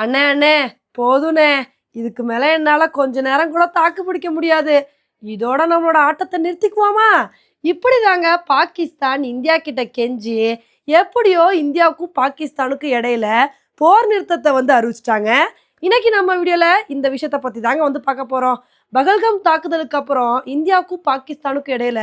அண்ணே அண்ணே போதுண்ணே இதுக்கு மேல என்னால கொஞ்ச நேரம் கூட தாக்கு பிடிக்க முடியாது. இதோட நம்மளோட ஆட்டத்தை நிறுத்திக்குவோமா? இப்படி தாங்க பாகிஸ்தான் இந்தியா கிட்ட கெஞ்சி எப்படியோ இந்தியாவுக்கும் பாகிஸ்தானுக்கும் இடையில போர் நிறுத்தத்தை வந்து அறிவிச்சிட்டாங்க. இன்னைக்கு நம்ம வீடியோல இந்த விஷயத்த பத்தி தாங்க வந்து பார்க்க போறோம். பகல்கம் தாக்குதலுக்கு அப்புறம் இந்தியாவுக்கும் பாகிஸ்தானுக்கும் இடையில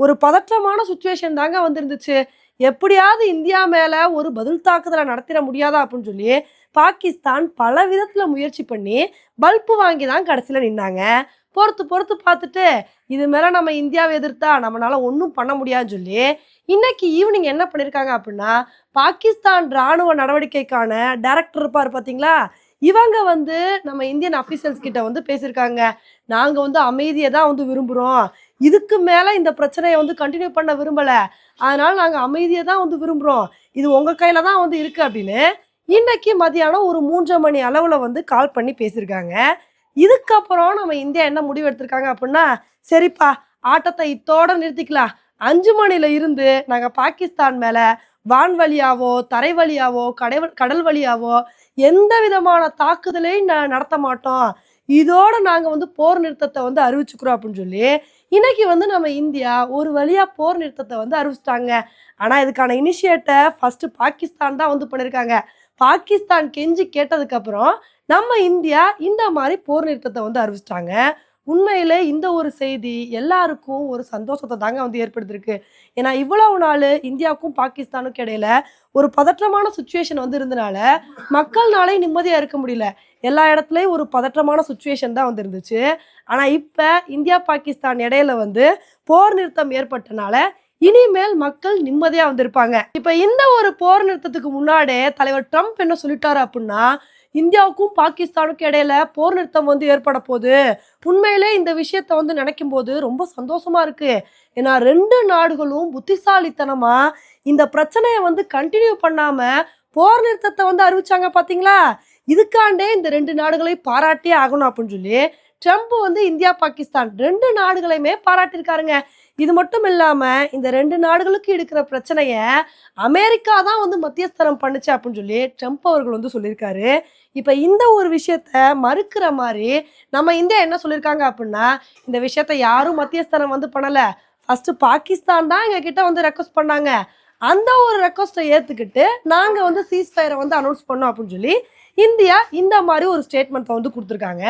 ஒரு பதற்றமான சுச்சுவேஷன் தாங்க வந்திருந்துச்சு. எப்படியாவது இந்தியா மேலே ஒரு பதில் தாக்குதலை நடத்திட முடியாதா அப்படின்னு சொல்லி பாகிஸ்தான் பல விதத்தில் முயற்சி பண்ணி பல்பு வாங்கி தான் கடைசியில் நின்னாங்க. பொறுத்து பொறுத்து பார்த்துட்டு இது மேலே நம்ம இந்தியாவை எதிர்த்தா நம்மளால் ஒன்றும் பண்ண முடியாதுன்னு சொல்லி இன்னைக்கு ஈவினிங் என்ன பண்ணியிருக்காங்க அப்படின்னா பாகிஸ்தான் ராணுவ நடவடிக்கைக்கான டைரக்டர் இருப்பார் பார்த்தீங்களா இவங்க வந்து நம்ம இந்தியன் அஃபீஷியல்ஸ் கிட்ட வந்து பேசியிருக்காங்க. நாங்கள் வந்து அமைதியை தான் வந்து விரும்புகிறோம் இதுக்கு மேலே இந்த பிரச்சனையை வந்து கண்டினியூ பண்ண விரும்பலை. அதனால் நாங்கள் அமைதியை தான் வந்து விரும்புகிறோம் இது உங்கள் கையில் தான் வந்து இருக்குது அப்படின்னு இன்றைக்கி மதியானம் ஒரு மூன்றரை மணி அளவில் வந்து கால் பண்ணி பேசியிருக்காங்க. இதுக்கப்புறம் நம்ம இந்தியா என்ன முடிவு எடுத்திருக்காங்க அப்படின்னா சரிப்பா ஆட்டத்தை இத்தோட நிறுத்திக்கலாம். அஞ்சு மணில இருந்து நாங்கள் பாகிஸ்தான் மேலே வான் வழியாவோ தரை வழியாவோ கடை கடல் வழியாவோ எந்த விதமான தாக்குதலையும் ந- நடத்த மாட்டோம். இதோட நாங்கள் வந்து போர் நிறுத்தத்தை வந்து அறிவிச்சுக்கிறோம் அப்படின்னு சொல்லி இன்னைக்கு வந்து நம்ம இந்தியா ஒரு வழியாக போர் நிறுத்தத்தை வந்து அறிவிச்சிட்டாங்க. ஆனால் இதுக்கான இனிஷியேட்டை ஃபஸ்ட்டு பாகிஸ்தான் தான் வந்து பண்ணியிருக்காங்க பாகிஸ்தான் கெஞ்சி கேட்டதுக்கப்புறம் நம்ம இந்தியா இந்த மாதிரி போர் நிறுத்தத்தை வந்து அறிவிச்சிட்டாங்க. உண்மையில் இந்த ஒரு செய்தி எல்லாருக்கும் ஒரு சந்தோஷத்தை தாங்க வந்து ஏற்படுத்திருக்கு. ஏன்னா இவ்வளவு நாள் இந்தியாவுக்கும் பாகிஸ்தானுக்கும் இடையில ஒரு பதற்றமான சுச்சுவேஷன் வந்து இருந்தனால மக்கள்னாலே நிம்மதியாக இருக்க முடியல. எல்லா இடத்துலையும் ஒரு பதற்றமான சுச்சுவேஷன் தான் வந்து இருந்துச்சு. ஆனால் இப்போ இந்தியா பாகிஸ்தான் இடையில வந்து போர் நிறுத்தம் ஏற்பட்டனால இனிமேல் மக்கள் நிம்மதியா வந்திருப்பாங்க இப்ப இந்த ஒரு போர் நிறுத்தத்துக்கு முன்னாடியே தலைவர் ட்ரம்ப் என்ன சொல்லிட்டாரு அப்படின்னா இந்தியாவுக்கும் பாகிஸ்தானுக்கும் இடையில போர் நிறுத்தம் வந்து ஏற்பட போகுது உண்மையிலே இந்த விஷயத்த வந்து நினைக்கும் போது ரொம்ப சந்தோஷமா இருக்கு. ஏன்னா ரெண்டு நாடுகளும் புத்திசாலித்தனமா இந்த பிரச்சனையை வந்து கண்டினியூ பண்ணாம போர் நிறுத்தத்தை வந்து அறிவிச்சாங்க பாத்தீங்களா? இதுக்காண்டே இந்த ரெண்டு நாடுகளையும் பாராட்டியே ஆகணும் அப்படின்னு சொல்லி ட்ரம்ப் வந்து இந்தியா பாகிஸ்தான் ரெண்டு நாடுகளையுமே பாராட்டியிருக்காருங்க. இது மட்டும் இல்லாமல் இந்த ரெண்டு நாடுகளுக்கு இருக்கிற பிரச்சனையை அமெரிக்கா தான் வந்து மத்தியஸ்தரம் பண்ணுச்சு அப்படின்னு சொல்லி ட்ரம்ப் அவர்கள் வந்து சொல்லியிருக்காரு. இப்போ இந்த ஒரு விஷயத்த மறுக்கிற மாதிரி நம்ம இந்தியா என்ன சொல்லியிருக்காங்க அப்படின்னா இந்த விஷயத்த யாரும் மத்தியஸ்தரம் வந்து பண்ணலை. ஃபஸ்ட்டு பாகிஸ்தான் தான் எங்ககிட்ட வந்து ரெக்வஸ்ட் பண்ணாங்க. அந்த ஒரு ரெக்வஸ்ட்டை ஏற்றுக்கிட்டு நாங்கள் வந்து சீஸ் ஃபயரை வந்து அனௌன்ஸ் பண்ணோம் அப்படின்னு சொல்லி இந்தியா இந்த மாதிரி ஒரு ஸ்டேட்மெண்ட்டை வந்து கொடுத்துருக்காங்க.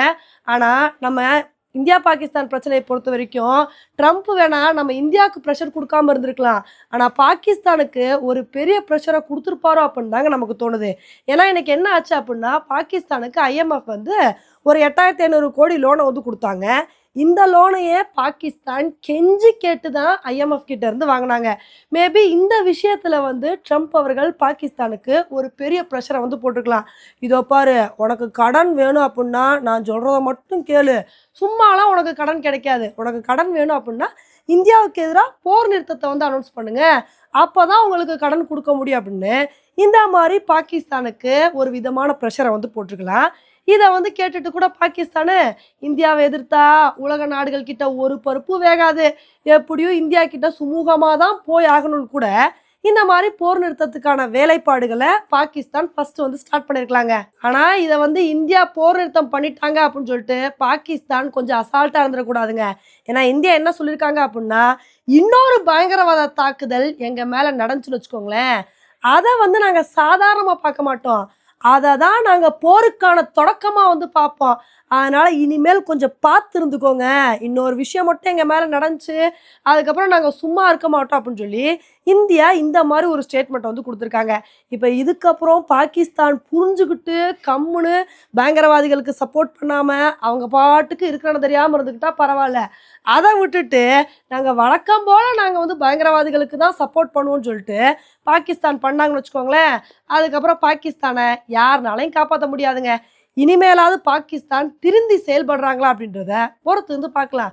ஆனால் நம்ம இந்தியா பாகிஸ்தான் பிரச்சனையை பொறுத்த வரைக்கும் ட்ரம்ப் வேணா நம்ம இந்தியாவுக்கு ப்ரெஷர் கொடுக்காம இருந்திருக்கலாம். ஆனால் பாகிஸ்தானுக்கு ஒரு பெரிய ப்ரெஷரை கொடுத்துருப்பாரோ அப்படின்னு தாங்க நமக்கு தோணுது. ஏன்னா எனக்கு என்ன ஆச்சு அப்படின்னா பாகிஸ்தானுக்கு ஐஎம்எஃப் வந்து ஒரு எட்டாயிரத்தி ஐநூறு கோடி லோனை வந்து கொடுத்தாங்க. இந்த லோனையே பாகிஸ்தான் கெஞ்சி கேட்டு தான் ஐஎம்எஃப் கிட்ட இருந்து வாங்கினாங்க. மேபி இந்த விஷயத்துல வந்து ட்ரம்ப் அவர்கள் பாகிஸ்தானுக்கு ஒரு பெரிய ப்ரெஷரை வந்து போட்டிருக்கலாம். இதோ பாரு உனக்கு கடன் வேணும் அப்படின்னா நான் சொல்கிறத மட்டும் கேளு. சும்மாலாம் உனக்கு கடன் கிடைக்காது. உனக்கு கடன் வேணும் அப்படின்னா இந்தியாவுக்கு எதிராக போர் நிறுத்தத்தை வந்து அனௌன்ஸ் பண்ணுங்க. அப்போதான் உங்களுக்கு கடன் கொடுக்க முடியும் அப்படின்னு. இந்த மாதிரி பாகிஸ்தானுக்கு ஒரு விதமான ப்ரெஷரை வந்து போட்டிருக்கலாம். இதை வந்து கேட்டுட்டு கூட பாகிஸ்தானு இந்தியாவை எதிர்த்தா உலக நாடுகள் கிட்ட ஒரு பருப்பு வேகாது. எப்படியும் இந்தியா கிட்ட சுமூகமாக தான் போய் ஆகணும்னு கூட இந்த மாதிரி போர் நிறுத்தத்துக்கான வேலைப்பாடுகளை பாகிஸ்தான் ஃபர்ஸ்ட் வந்து ஸ்டார்ட் பண்ணியிருக்கலாங்க ஆனால் இதை வந்து இந்தியா போர் நிறுத்தம் பண்ணிட்டாங்க அப்படின்னு சொல்லிட்டு பாகிஸ்தான் கொஞ்சம் அசால்ட்டாக இருந்துடக்கூடாதுங்க ஏன்னா இந்தியா என்ன சொல்லியிருக்காங்க அப்படின்னா இன்னொரு பயங்கரவாத தாக்குதல் எங்கள் மேலே நடந்துச்சுன்னு வச்சுக்கோங்களேன். அதை வந்து நாங்கள் சாதாரணமாக பார்க்க மாட்டோம். அதை தான் நாங்கள் போருக்கான தொடக்கமாக வந்து பார்ப்போம். அதனால் இனிமேல் கொஞ்சம் பார்த்து இருந்துக்கோங்க இன்னொரு விஷயம் மட்டும் எங்கள் மேலே நடந்துச்சு. அதுக்கப்புறம் நாங்கள் சும்மா இருக்க மாட்டோம் அப்படின்னு சொல்லி இந்தியா இந்த மாதிரி ஒரு ஸ்டேட்மெண்ட் வந்து கொடுத்துருக்காங்க. இப்போ இதுக்கப்புறம் பாகிஸ்தான் புரிஞ்சுக்கிட்டு கம்முன்னு பயங்கரவாதிகளுக்கு சப்போர்ட் பண்ணாமல் அவங்க பாட்டுக்கு இருக்கிறன தெரியாமல் இருந்துக்கிட்டா பரவாயில்ல. அதை விட்டுட்டு நாங்கள் வழக்கம் போல் நாங்கள் வந்து பயங்கரவாதிகளுக்கு தான் சப்போர்ட் பண்ணுவோம்னு சொல்லிட்டு பாகிஸ்தான் பண்ணாங்கன்னு வச்சுக்கோங்களேன். அதுக்கப்புறம் பாகிஸ்தானை யாருனாலையும் காப்பாற்ற முடியாதுங்க. இனிமேலாவது பாகிஸ்தான் திருந்தி செயல்படுறாங்களா அப்படின்றத பொறுத்து வந்து பார்க்கலாம்.